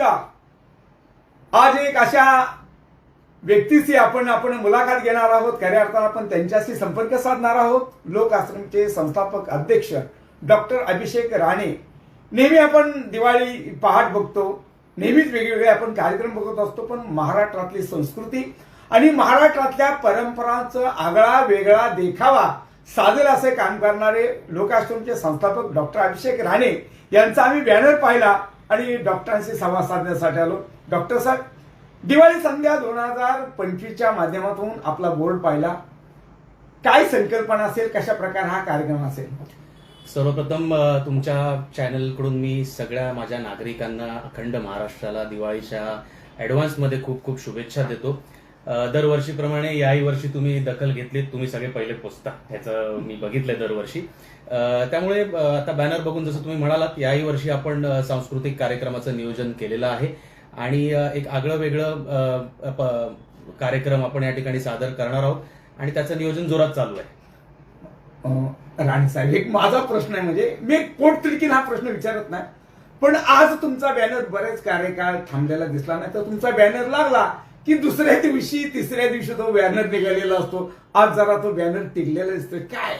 का? आज एक अशा व्यक्तीशी आपण आपण मुलाखत घेणार आहोत. खऱ्या अर्थानं आपण त्यांच्याशी संपर्क साधणार आहोत. लोक आश्रमचे संस्थापक अध्यक्ष डॉक्टर अभिषेक राणे. नेहमी आपण दिवाळी पहाट बघतो. नेहमीच वेगवेगळे आपण कार्यक्रम बघत असतो पण महाराष्ट्रातली संस्कृती आणि महाराष्ट्रातल्या परंपरांचं आगळा वेगळा देखावा साजेल असे काम करणारे लोकाश्रमचे संस्थापक डॉक्टर अभिषेक राणे यांचा आम्ही बॅनर पाहिला. आणि डॉक्टरांशी संवाद साधण्यासाठी आलो. डॉक्टर साहेब दिवाळी संध्या दोन हजार पंचवीसच्या माध्यमातून आपला बोर्ड पाहिला. काय संकल्पना असेल? कशा प्रकार हा कार्यक्रम असेल? सर्वप्रथम तुमच्या चॅनलकडून मी सगळ्या माझ्या नागरिकांना अखंड महाराष्ट्राला दिवाळीच्या ॲडव्हान्समध्ये खूप खूप शुभेच्छा देतो. दरवर्षीप्रमाणे याही वर्षी तुम्ही दखल घेतलीत तुम्ही सगळे पहिले पोचता ह्याचं मी बघितलंय दरवर्षी. त्यामुळे आता बॅनर बघून जसं तुम्ही म्हणालात याही वर्षी आपण सांस्कृतिक कार्यक्रमाचं नियोजन केलेलं आहे. आणि एक आगळं वेगळं कार्यक्रम आपण या ठिकाणी सादर करणार आहोत. आणि त्याचं नियोजन जोरात चालू आहे. राणी साहेब एक माझा प्रश्न आहे म्हणजे मी एक पोटतिडकीन हा प्रश्न विचारत नाही. पण आज तुमचा बॅनर बरेच कार्यकाळ थांबलेला दिसला नाही तर तुमचा बॅनर लागला. की दुसऱ्या दिवशी तिसऱ्या दिवशी तो बॅनर निघालेला असतो. आज जरा तो बॅनर टिकलेला दिसतोय काय?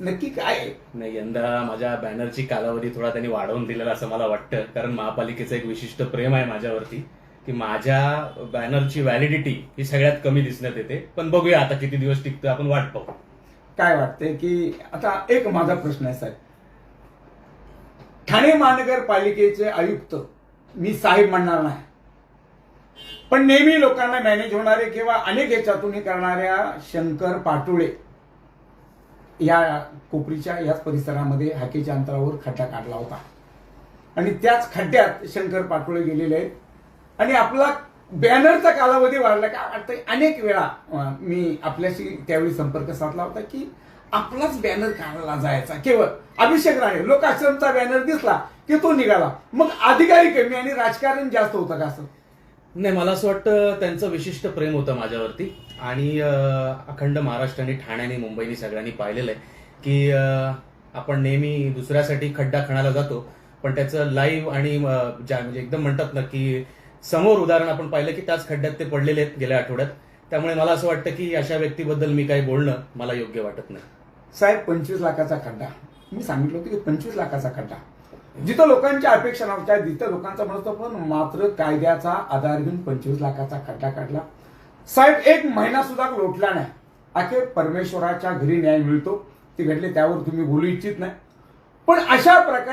नक्की काय? नाही यंदा माझ्या बॅनरची कालावधी थोडा त्यांनी वाढवून दिलेला असं मला वाटतं. कारण महापालिकेचं एक विशिष्ट प्रेम आहे माझ्यावरती की माझ्या बॅनरची व्हॅलिडिटी ही सगळ्यात कमी दिसण्यात येते. पण बघूया आता किती दिवस टिकतं आपण वाट पाहू. काय वाटतंय की आता एक माझा प्रश्न आहे साहेब. ठाणे महानगरपालिकेचे आयुक्त मी साहेब म्हणणार नाही. पण नेहमी लोकांना मॅनेज होणारे किंवा अनेक याच्यातून हे करणाऱ्या शंकर पाटोळे या कोपरीच्या याच परिसरामध्ये हाकेच्या अंतरावर खड्डा काढला होता. आणि त्याच खड्ड्यात शंकर पाटोळे गेलेले आहेत. आणि आपला बॅनरचा कालावधी वाढला का वाटतं अनेक वेळा मी आपल्याशी त्यावेळी संपर्क साधला होता की आपलाच बॅनर काढला जायचा. केवळ अभिषेक राणे लोकाश्रमचा बॅनर दिसला की तो निघाला. मग अधिकारी कमी आणि राजकारण जास्त होतं का असं? नाही मला असं वाटतं त्यांचं विशिष्ट प्रेम होतं माझ्यावरती. आणि अखंड महाराष्ट्र आणि ठाणे आणि मुंबईनी सगळ्यांनी पाहिलेलं आहे की आपण नेहमी दुसऱ्यासाठी खड्डा खणायला जातो पण त्याचं लाईव्ह आणि ज्या म्हणजे एकदम म्हणतात ना की समोर उदाहरण आपण पाहिलं की त्याच खड्ड्यात ते पडलेले आहेत गेल्या आठवड्यात. त्यामुळे मला असं वाटतं की अशा व्यक्तीबद्दल मी काही बोलणं मला योग्य वाटत नाही. साहेब पंचवीस लाखाचा खड्डा. मी सांगितलं होतं की पंचवीस लाखाचा खड्डा. जिथं लोकांच्या अपेक्षा नव्हत्या जिथं लोकांचा म्हणतो पण मात्र कायद्याचा आधार घेऊन पंचवीस लाखाचा खड्डा काढला. साहेब एक महिना सुद्धा लोटला नाही. अखेर परमेश्वराच्या घरी न्याय मिळतो. ते घडले त्यावर तुम्ही बोलू इच्छित नाही. पण अशा प्रकारे